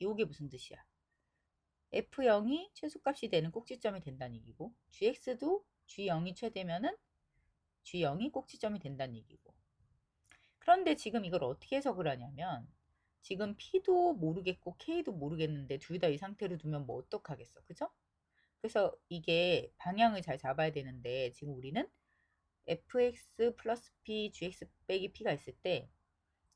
이게 무슨 뜻이야? F0이 최소값이 되는 꼭지점이 된다는 얘기고 GX도 G0이 최대면은 G0이 꼭지점이 된다는 얘기고 그런데 지금 이걸 어떻게 해석을 하냐면 지금 P도 모르겠고 K도 모르겠는데 둘 다 이 상태로 두면 뭐 어떡하겠어 그죠? 그래서 이게 방향을 잘 잡아야 되는데 지금 우리는 fx 플러스 p, gx 빼기 p가 있을 때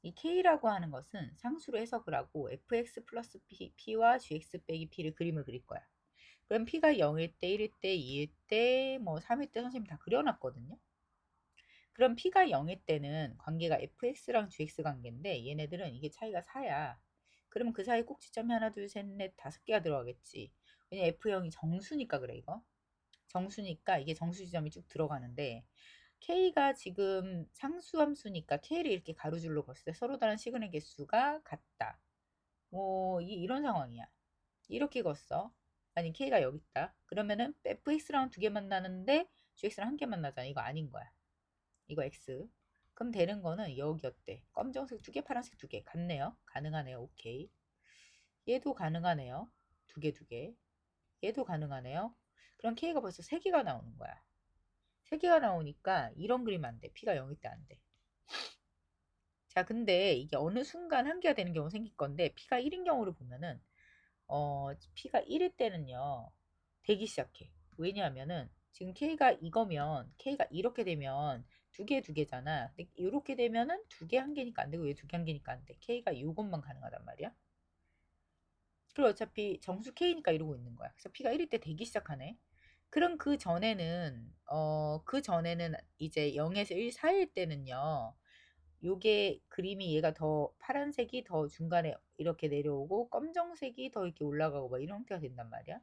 이 k라고 하는 것은 상수로 해석을 하고 fx 플러스 p, p와 gx 빼기 p를 그림을 그릴 거야. 그럼 p가 0일 때, 1일 때, 2일 때, 뭐 3일 때 선생님 다 그려놨거든요. 그럼 p가 0일 때는 관계가 fx랑 gx 관계인데 얘네들은 이게 차이가 4야. 그러면 그 사이 꼭지점이 하나, 둘, 셋, 넷, 다섯 개가 들어가겠지. 왜냐 F0이 정수니까 그래 이거. 정수니까 이게 정수 지점이 쭉 들어가는데 K가 지금 상수함수니까 K를 이렇게 가로줄로 걷을 때 서로 다른 시그널 개수가 같다. 뭐 이, 이런 상황이야. 이렇게 걷어. 아니 K가 여기 있다. 그러면은 FX랑 두 개 만나는데 GX랑 한 개 만나잖아. 이거 아닌 거야. 이거 X. 그럼 되는 거는 여기였대. 검정색 두 개, 파란색 두 개. 같네요. 가능하네요. 오케이. 얘도 가능하네요. 두 개, 두 개. 얘도 가능하네요. 그럼 K가 벌써 3개가 나오는 거야. 3개가 나오니까 이런 그림 안 돼. P가 0일 때 안 돼. 자, 근데 이게 어느 순간 한 개가 되는 경우 생길 건데 P가 1인 경우를 보면은 어, P가 1일 때는요. 되기 시작해. 왜냐하면은 지금 K가 이거면 K가 이렇게 되면 두 개 두 개잖아. 근데 이렇게 되면은 두 개 한 개니까 안 되고 왜 두 개 한 개니까 안 돼. K가 이것만 가능하단 말이야. 그리고 어차피 정수 K니까 이러고 있는 거야. 그래서 P가 1일 때 되기 시작하네. 그럼 그 전에는 어 그 전에는 이제 0에서 1 사이일 때는요. 요게 그림이 얘가 더 파란색이 더 중간에 이렇게 내려오고 검정색이 더 이렇게 올라가고 막 이런 형태가 된단 말이야.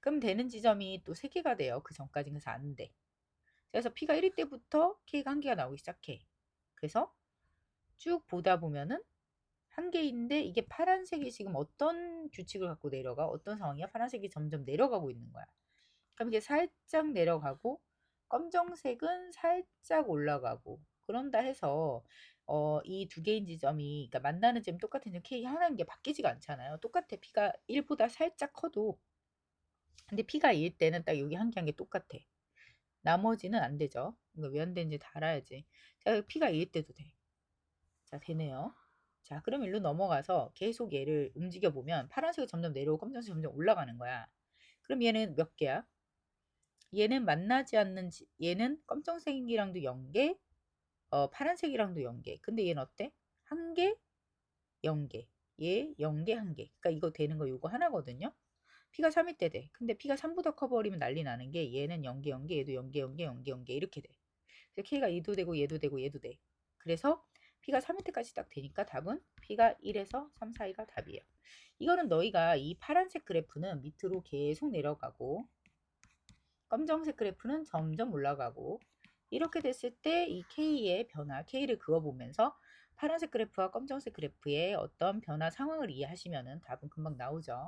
그럼 되는 지점이 또 3개가 돼요. 그 전까지는 그래서 안 돼. 그래서 P가 1일 때부터 K가 한 개가 나오기 시작해. 그래서 쭉 보다 보면은 한 개인데 이게 파란색이 지금 어떤 규칙을 갖고 내려가? 어떤 상황이야? 파란색이 점점 내려가고 있는 거야. 그럼 이게 살짝 내려가고 검정색은 살짝 올라가고 그런다 해서 어, 이 두 개인 지점이 그러니까 만나는 지점 똑같은 지점 K 하나인 게 바뀌지가 않잖아요. 똑같아. P가 1보다 살짝 커도 근데 P가 2일 때는 딱 여기 한 개 한 개 똑같아. 나머지는 안 되죠. 이거 왜 안 되는지 다 알아야지. 자, P가 2일 때도 돼. 자, 되네요. 자, 그럼 일로 넘어가서 계속 얘를 움직여 보면 파란색이 점점 내려오고 검정색이 점점 올라가는 거야. 그럼 얘는 몇 개야? 얘는 만나지 않는 지, 얘는 검정색이랑도 0개, 어, 파란색이랑도 0개. 근데 얘는 어때? 한 개, 0개. 얘 0개, 한 개. 그러니까 이거 되는 거 요거 하나거든요. P가 3일 때 돼. 근데 P가 3보다 커버리면 난리 나는 게 얘는 0개, 0개, 얘도 0개, 0개, 0개, 0개 이렇게 돼. 그래서 K가 2도 되고 얘도 되고 얘도 돼. 그래서 P가 3일 때까지 딱 되니까 답은 P가 1에서 3 사이가 답이에요. 이거는 너희가 이 파란색 그래프는 밑으로 계속 내려가고 검정색 그래프는 점점 올라가고 이렇게 됐을 때 이 K의 변화, K를 그어보면서 파란색 그래프와 검정색 그래프의 어떤 변화 상황을 이해하시면 답은 금방 나오죠.